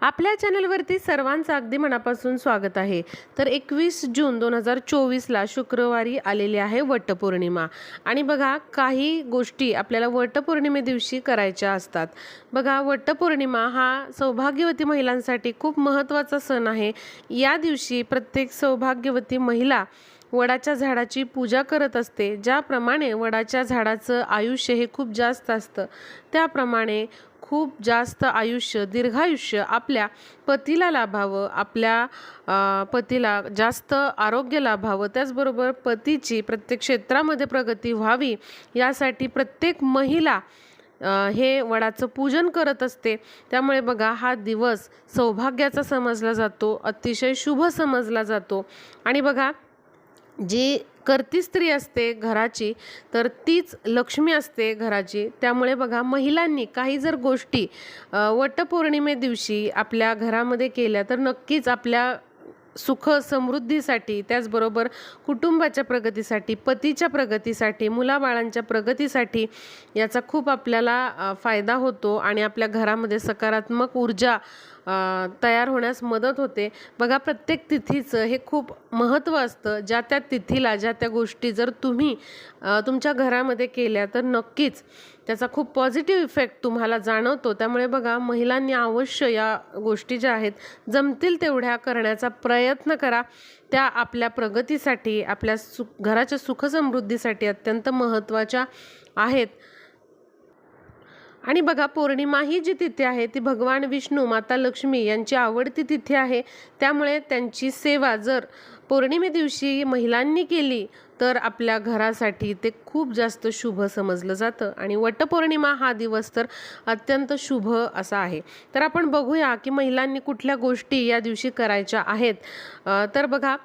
आपल्या चॅनलवरती सर्वांचं अगदी मनापासून स्वागत आहे. तर एकवीस जून दोन हजार चोवीसला शुक्रवारी आलेली आहे वटपौर्णिमा. आणि बघा काही गोष्टी आपल्याला वटपौर्णिमे दिवशी करायच्या असतात. बघा वटपौर्णिमा हा सौभाग्यवती महिलांसाठी खूप महत्त्वाचा सण आहे. या दिवशी प्रत्येक सौभाग्यवती महिला वडाच्या झाडाची पूजा करत असते ज्याप्रमाणे वडाच्या झाडाचं आयुष्य हे खूप जास्त असतं. त्याप्रमाणे खूप जास्त आयुष्य दीर्घायुष्य आपल्या पतीला लाभावं आपल्या पतीला जास्त आरोग्य लाभावं. त्याचबरोबर पतीची प्रत्येक क्षेत्रामध्ये प्रगती व्हावी यासाठी प्रत्येक महिला हे वडाचं पूजन करत असते. त्यामुळे बघा हा दिवस सौभाग्याचा समजला जातो अतिशय शुभ समजला जातो. आणि बघा जी करती स्त्री असते घराची तर तीच लक्ष्मी असते घराची. त्यामुळे बघा महिलांनी काही जर गोष्टी वटपौर्णिमे दिवशी आपल्या घरामध्ये केल्या तर नक्कीच आपल्या सुख समृद्धीसाठी त्याचबरोबर कुटुंबाच्या प्रगतीसाठी पतीच्या प्रगतीसाठी मुलाबाळांच्या प्रगतीसाठी याचा खूप आपल्याला फायदा होतो आणि आपल्या घरामध्ये सकारात्मक ऊर्जा तयार होण्यास मदत होते. बघा प्रत्येक तिथीचं हे खूप महत्त्व असतं. ज्या त्या तिथीला ज्या त्या गोष्टी जर तुम्ही तुमच्या घरामध्ये केल्या तर नक्कीच त्याचा खूप पॉझिटिव्ह इफेक्ट तुम्हाला जाणवतो. त्यामुळे बघा महिलांनी अवश्य या गोष्टी ज्या आहेत जमतील तेवढ्या करण्याचा प्रयत्न करा. त्या आपल्या प्रगतीसाठी आपल्या सु घराच्या सुखसमृद्धीसाठी अत्यंत महत्त्वाच्या आहेत. आणि बघा पौर्णिमा ही जी तिथी आहे ती भगवान विष्णू माता लक्ष्मी यांची आवडती तिथी आहे. त्यामुळे त्यांची सेवा जर पौर्णिमे दिवशी महिलांनी केली तर आपल्या घरासाठी ते खूप जास्त शुभ समजलं जातं. आणि वटपौर्णिमा हा दिवस तर अत्यंत शुभ असा आहे. तर आपण बघूया की महिलांनी कुठल्या गोष्टी या दिवशी करायच्या आहेत. तर बघा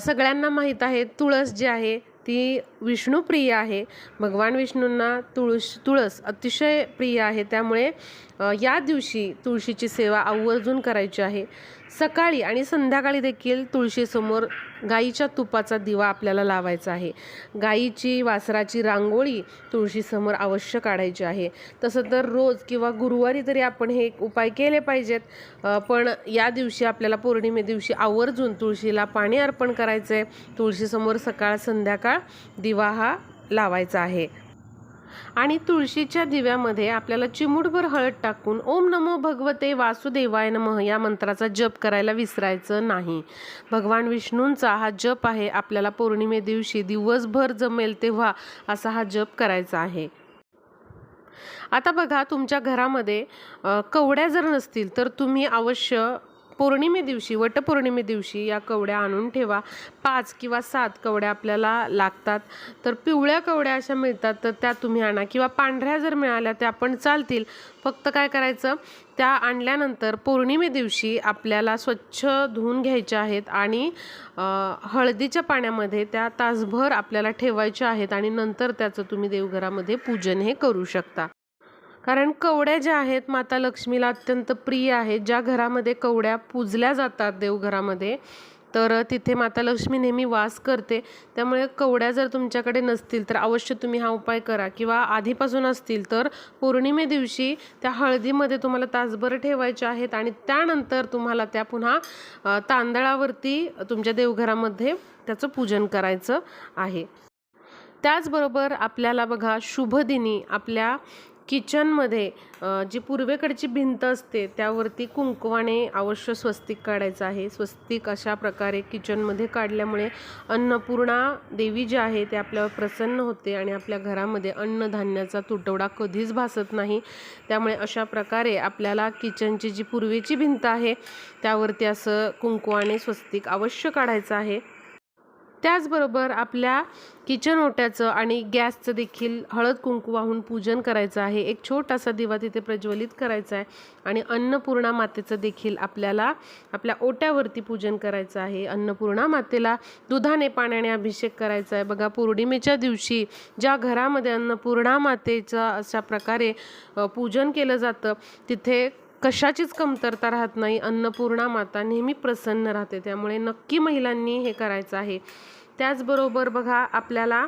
सगळ्यांना माहीत आहे तुळस जी आहे ती विष्णुप्रिय आहे. भगवान विष्णूंना तुळस तुळस अतिशय प्रिय आहे. त्यामुळे या दिवशी तुळशीची सेवा आवर्जून करायची आहे. सकाळी आणि संध्याकाळी देखील तुळशीसमोर गाईच्या तुपाचा दिवा आपल्याला लावायचा आहे. गाईची वासराची रांगोळी तुळशीसमोर अवश्य काढायची आहे. तसं तर रोज किंवा गुरुवारी तरी आपण हे उपाय केले पाहिजेत. पण या दिवशी आपल्याला पौर्णिमे दिवशी आवर्जून तुळशीला पाणी अर्पण करायचं आहे तुळशीसमोर सकाळ संध्याकाळ दिवा हा लावायचा आहे. आणि तुळशीच्या दिव्यामध्ये आपल्याला चिमूटभर हळद टाकून ओम नमो भगवते वासुदेवाय नमः या मंत्राचा जप करायला विसरायचं नाही. भगवान विष्णूंचा हा जप आहे आपल्याला पौर्णिमे दिवशी दिवसभर जमेल तेव्हा असा हा जप करायचा आहे. आता बघा तुमच्या घरामध्ये कवड्या जर नसतील तर तुम्ही अवश्य पौर्णिमे दिवशी वटपौर्णिमे दिवशी या कवड्या आणून ठेवा. पाच किंवा सात कवड्या आपल्याला लागतात. तर पिवळ्या कवड्या अशा मिळतात तर त्या तुम्ही आणा. किंवा पांढऱ्या जर मिळाल्या त्या पण चालतील. फक्त काय करायचं त्या आणल्यानंतर पौर्णिमे दिवशी आपल्याला स्वच्छ धुवून घ्यायच्या आहेत आणि हळदीच्या पाण्यामध्ये त्या तासभर आपल्याला ठेवायच्या आहेत आणि नंतर त्याचं तुम्ही देवघरामध्ये पूजन हे करू शकता. कारण कवड्या ज्या आहेत माता लक्ष्मीला अत्यंत प्रिय आहेत. ज्या घरामध्ये कवड्या पूजल्या जातात देवघरामध्ये तर तिथे माता लक्ष्मी नेहमी वास करते. त्यामुळे कवड्या जर तुमच्याकडे नसतील तर अवश्य तुम्ही हा उपाय करा. किंवा आधीपासून असतील तर पौर्णिमे दिवशी त्या हळदीमध्ये तुम्हाला तासभर ठेवायच्या आहेत आणि त्यानंतर तुम्हाला त्या पुन्हा तांदळावरती तुमच्या देवघरामध्ये त्याचं पूजन करायचं आहे. त्याचबरोबर आपल्याला बघा शुभदिनी आपल्या किचनमध्ये जी पूर्वेकडची भिंत असते त्यावरती कुंकवाने अवश्य स्वस्तिक काढायचं आहे. स्वस्तिक अशा प्रकारे किचनमध्ये काढल्यामुळे अन्नपूर्णा देवी जी आहे ते आपल्यावर प्रसन्न होते आणि आपल्या घरामध्ये अन्नधान्याचा तुटवडा कधीच भासत नाही. त्यामुळे अशा प्रकारे आपल्याला किचनची जी पूर्वेची भिंत आहे त्यावरती असं कुंकवाने स्वस्तिक अवश्य काढायचं आहे. त्याचबरोबर आपल्या किचन ओट्याचं आणि गॅसचं देखील हळद कुंकू वाहून पूजन करायचं आहे. एक छोटासा दिवा तिथे प्रज्वलित करायचा आहे आणि अन्नपूर्णा मातेचं देखील आपल्याला आपल्या ओट्यावरती पूजन करायचं आहे. अन्नपूर्णा मातेला दुधाने पाण्याने अभिषेक करायचा आहे. बघा पौर्णिमेच्या दिवशी ज्या घरामध्ये अन्नपूर्णा मातेचं अशा प्रकारे पूजन केलं जातं तिथे कशाचीच कमतरता राहत नाही. अन्नपूर्णा माता नेहमी प्रसन्न राहते. त्यामुळे नक्की महिलांनी हे करायचं आहे. त्याचबरोबर बघा आपल्याला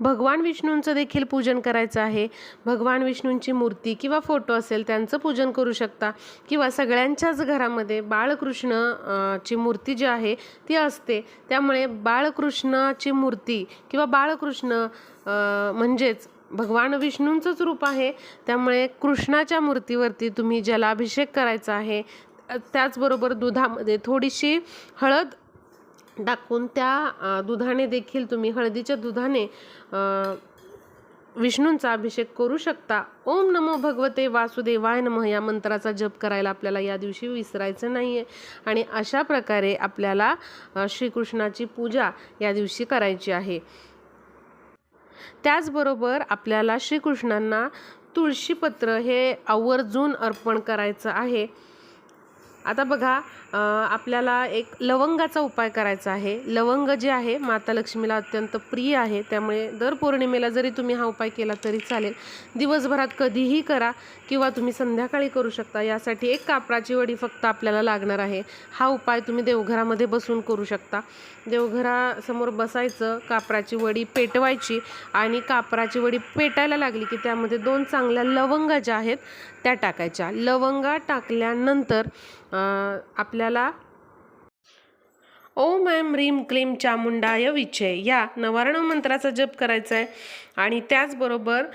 भगवान विष्णूंचं देखील पूजन करायचं आहे. भगवान विष्णूंची मूर्ती किंवा फोटो असेल त्यांचं पूजन करू शकता. किंवा सगळ्यांच्याच घरामध्ये बाळकृष्ण ची मूर्ती जी आहे ती असते. त्यामुळे बाळकृष्णाची मूर्ती किंवा बाळकृष्ण म्हणजेच भगवान विष्णूंचंच रूप आहे. त्यामुळे कृष्णाच्या मूर्तीवरती तुम्ही जलाभिषेक करायचा आहे. त्याचबरोबर दुधामध्ये थोडीशी हळद टाकून त्या दुधाने देखील तुम्ही हळदीच्या दुधाने विष्णूंचा अभिषेक करू शकता. ओम नमो भगवते वासुदेवाय नमः या मंत्राचा जप करायला आपल्याला या दिवशी विसरायचं नाही आहे आणि अशा प्रकारे आपल्याला श्रीकृष्णाची पूजा या दिवशी करायची आहे. त्याचबरोबर आपल्याला श्रीकृष्णांना तुळशीपत्र हे आवर्जून अर्पण करायचं आहे. आता बघा आपल्याला एक लवंगाचा उपाय करायचा आहे. लवंग जे आहे माता लक्ष्मीला अत्यंत प्रिय आहे. त्यामुळे दर पौर्णिमेला जरी तुम्ही हा उपाय केला तरी चालेल. दिवसभरात कधीही करा किंवा तुम्ही संध्याकाळी करू शकता. यासाठी एक कापराची वडी फक्त आपल्याला लागणार आहे. हा उपाय तुम्ही देवघरामध्ये बसून करू शकता. देवघरासमोर बसायचं कापराची वडी पेटवायची आणि कापराची वडी पेटायला लागली की त्यामध्ये दोन चांगल्या लवंगा ज्या आहेत त्या टाकायच्या. लवंगा टाकल्यानंतर आपल्याला ओम ऐम ह्रीं क्लीम चामुंडाय विचय या नवारण मंत्राचा जप करायचा आहे आणि त्याचबरोबर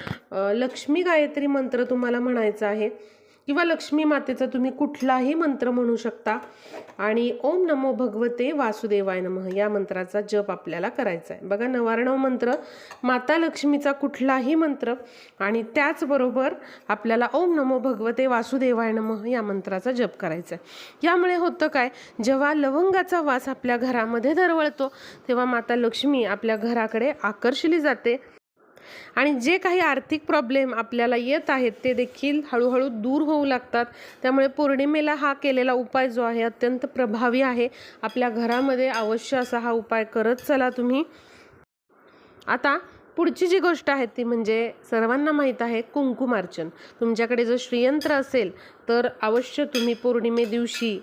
लक्ष्मी गायत्री मंत्र तुम्हाला म्हणायचा आहे. किंवा लक्ष्मी मातेचा तुम्ही कुठलाही मंत्र म्हणू शकता. आणि ओम नमो भगवते वासुदेवाय नमः या मंत्राचा जप आपल्याला करायचा आहे बघा नवारणव मंत्र माता लक्ष्मीचा कुठलाही मंत्र आणि त्याचबरोबर आपल्याला ओम नमो भगवते वासुदेवाय नमः या मंत्राचा जप करायचा आहे यामुळे होतं काय? जेव्हा लवंगाचा वास आपल्या घरामध्ये दरवळतो तेव्हा माता लक्ष्मी आपल्या घराकडे आकर्षली जाते. आणि जे काही आर्थिक प्रॉब्लेम आपल्याला येत आहेत ते देखील हळूहळू दूर होऊ लागतात. त्यामुळे पौर्णिमेला हा केलेला उपाय जो आहे अत्यंत प्रभावी आहे. आपल्या घरामध्ये अवश्य असा हा उपाय करत चला तुम्ही. आता पुढची जी गोष्ट आहे ती म्हणजे सर्वांना माहीत आहे कुंकुमार्चन तुमच्याकडे जर श्रीयंत्र असेल तर अवश्य तुम्ही पौर्णिमे दिवशी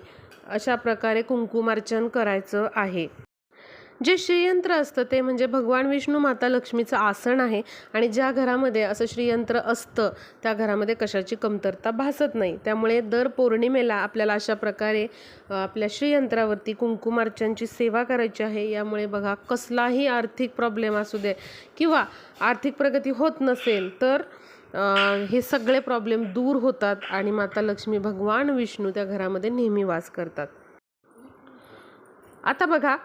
अशा प्रकारे कुंकुमार्चन करायचं आहे. जे श्रीयंत्र असतं ते म्हणजे भगवान विष्णू माता लक्ष्मीचं आसन आहे. आणि ज्या घरामध्ये असं श्रीयंत्र असतं त्या घरामध्ये कशाची कमतरता भासत नाही. त्यामुळे दर पौर्णिमेला आपल्याला अशा प्रकारे आपल्या श्रीयंत्रावरती कुंकुमार्चनची सेवा करायची आहे. यामुळे बघा कसलाही आर्थिक प्रॉब्लेम असू दे किंवा आर्थिक प्रगती होत नसेल तर हे सगळे प्रॉब्लेम दूर होतात आणि माता लक्ष्मी भगवान विष्णू त्या घरामध्ये नेहमी वास करतात. आता बघा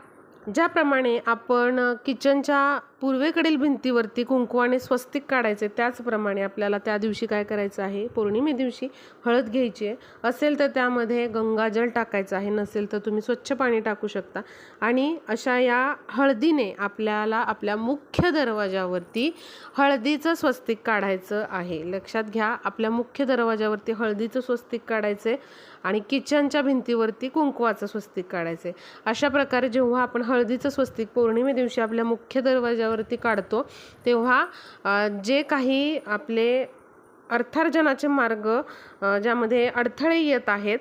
ज्याप्रमाणे आपण किचनच्या पूर्वेकडील भिंतीवरती कुंकवाने स्वस्तिक काढायचे त्याचप्रमाणे आपल्याला त्या दिवशी काय करायचं आहे? पौर्णिमे दिवशी हळद घ्यायची आहे. असेल तर त्यामध्ये गंगाजल टाकायचं आहे नसेल तर तुम्ही स्वच्छ पाणी टाकू शकता. आणि अशा या हळदीने आपल्याला आपल्या मुख्य दरवाजावरती हळदीचं स्वस्तिक काढायचं आहे. लक्षात घ्या आपल्या मुख्य दरवाजावरती हळदीचं स्वस्तिक काढायचे आणि किचनच्या भिंतीवरती कुंकवाचं स्वस्तिक काढायचे. अशा प्रकारे जेव्हा आपण हळदीचं स्वस्तिक पौर्णिमे दिवशी आपल्या मुख्य दरवाजा दरवाजावरती काढतो. तेव्हा जे काही आपले अर्थार्जनाचे मार्ग ज्यामध्ये अडथळे येत आहेत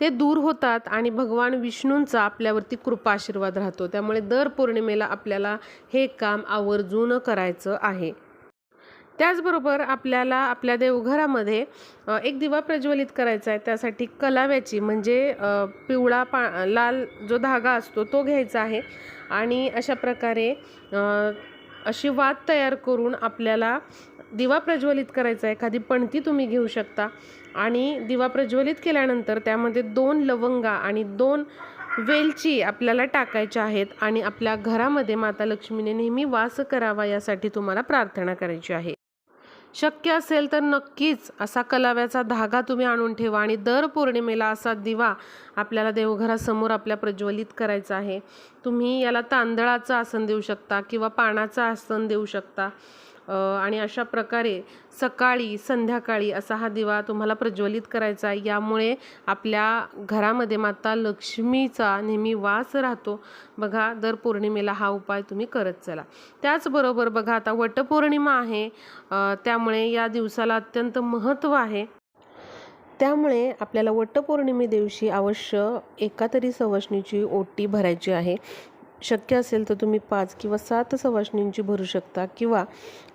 ते दूर होतात आणि भगवान विष्णूंचा आपल्यावरती कृपा आशीर्वाद राहतो. त्यामुळे दर पौर्णिमेला आपल्याला हे काम आवर्जून करायचं आहे. त्याचबरोबर आपल्याला आपल्या देवघरामध्ये एक दिवा प्रज्वलित करायचा आहे. त्यासाठी कलाव्याची म्हणजे पिवळा पा लाल जो धागा असतो तो घ्यायचा आहे. आणि अशा प्रकारे अशी वात तयार करून आपल्याला दिवा प्रज्वलित करायचा आहे. एखादी पणती तुम्ही घेऊ शकता. आणि दिवा प्रज्वलित केल्यानंतर त्यामध्ये दोन लवंगा आणि दोन वेलची आपल्याला टाकायच्या आहेत. आणि आपल्या घरामध्ये माता लक्ष्मीने नेहमी वास करावा यासाठी तुम्हाला प्रार्थना करायची आहे. शक्य असेल तर नक्कीच असा कलाव्याचा धागा तुम्ही आणून ठेवा आणि दर पौर्णिमेला असा दिवा आपल्याला देवघरासमोर आपल्या प्रज्वलित करायचा आहे. तुम्ही याला तांदळाचं आसन देऊ शकता किंवा पानाचं आसन देऊ शकता. आणि अशा प्रकारे सकाळी संध्याकाळी असा हा दिवा तुम्हाला प्रज्वलित करायचा आहे. यामुळे आपल्या घरामध्ये माता लक्ष्मीचा नेहमी वास राहतो. बघा दर पौर्णिमेला हा उपाय तुम्ही करत चला. त्याचबरोबर बघा आता वटपौर्णिमा आहे. त्यामुळे या दिवसाला अत्यंत महत्त्व आहे. त्यामुळे आपल्याला वटपौर्णिमे दिवशी अवश्य एका तरी सवशणीची ओटी भरायची आहे. शक्य असेल तर तुम्ही पाच किंवा सात सवाशणींची भरू शकता किंवा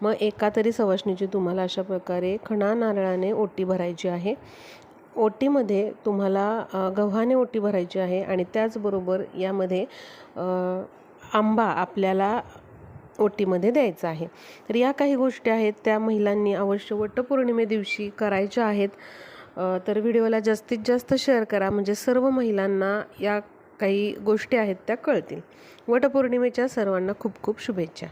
मग एका तरी सवाशणीची तुम्हाला अशा प्रकारे खणा नारळाने ओटी भरायची आहे. ओटीमध्ये तुम्हाला गव्हाने ओटी भरायची आहे आणि त्याचबरोबर यामध्ये आंबा आपल्याला ओटीमध्ये द्यायचा आहे. तर या काही गोष्टी आहेत त्या महिलांनी अवश्य वटपौर्णिमे दिवशी करायच्या आहेत. तर व्हिडिओला जास्तीत जास्त शेअर करा. म्हणजे सर्व महिलांना या काही गोष्टी आहेत त्या कळतील. वटपौर्णिमेच्या सर्वांना खूप खूप शुभेच्छा.